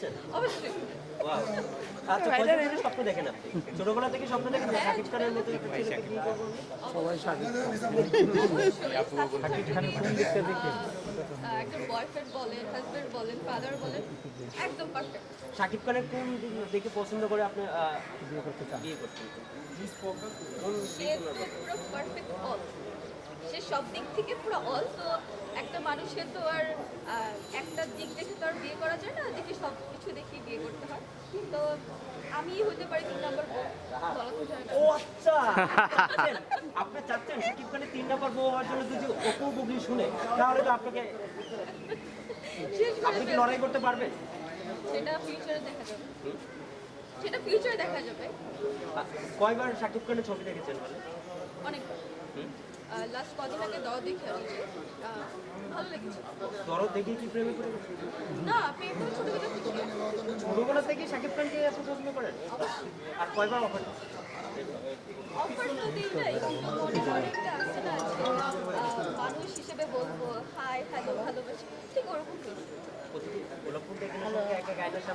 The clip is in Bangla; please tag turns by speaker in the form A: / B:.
A: চান
B: অবশ্যই।
A: আচ্ছা স্বপ্ন দেখেন আপনি? ছোটবেলা থেকে স্বপ্ন দেখেন যে শাকিব খানের মতো
B: বয়ফ্রেন্ড বলেন হাজব্যান্ড বলেন ফাদার বলেন একদম পারফেক্ট
A: শাকিব খানের কোন দেখে পছন্দ করে আপনি বিয়ে করতে চান? বিয়ে করতে?
B: সে পুরো পারফেক্ট অল সে সব দিক থেকে পুরো অল তো একটা মানুষের তো আর আহ, একটা দিক দেখে তো আর বিয়ে করা যায় না দেখে সব কিছু দেখে বিয়ে করতে হয়। তো আমি হতে পারি তিন নম্বর বউ। বলা
A: ও আচ্ছা আপনি চাচ্ছেন শাকিব খানের তিন নাম্বার বউ হওয়ার জন্য যদি অপু বুগলি শুনে তাহলে তো আপনাকে আপনি কি লড়াই করতে পারবেন
B: সেটা ফিউচারে দেখা যাবে। সেটা ফিউচারে দেখা যাবে।
A: কয়বার শাকিব খানের ছবি দেখেছেন মানে
B: অনেক লাস্ট কদিন আগে দর দেখে আসছি ভালো লেগেছে।
A: দরদ দেখে কি প্রেমে পড়ে
B: না প্রেম তো ছোটবেলা থেকে
A: ছোটবেলা থেকে শাকিব খানকে এত পছন্দ করেন? আর কয়বার অফার
B: অফার তো দিই নাই কিন্তু মনে অনেকটা আছে না মানুষ হিসেবে বলব হাই হ্যালো ভালোবাসি। ঠিক ওরকম
A: প্রতিদিন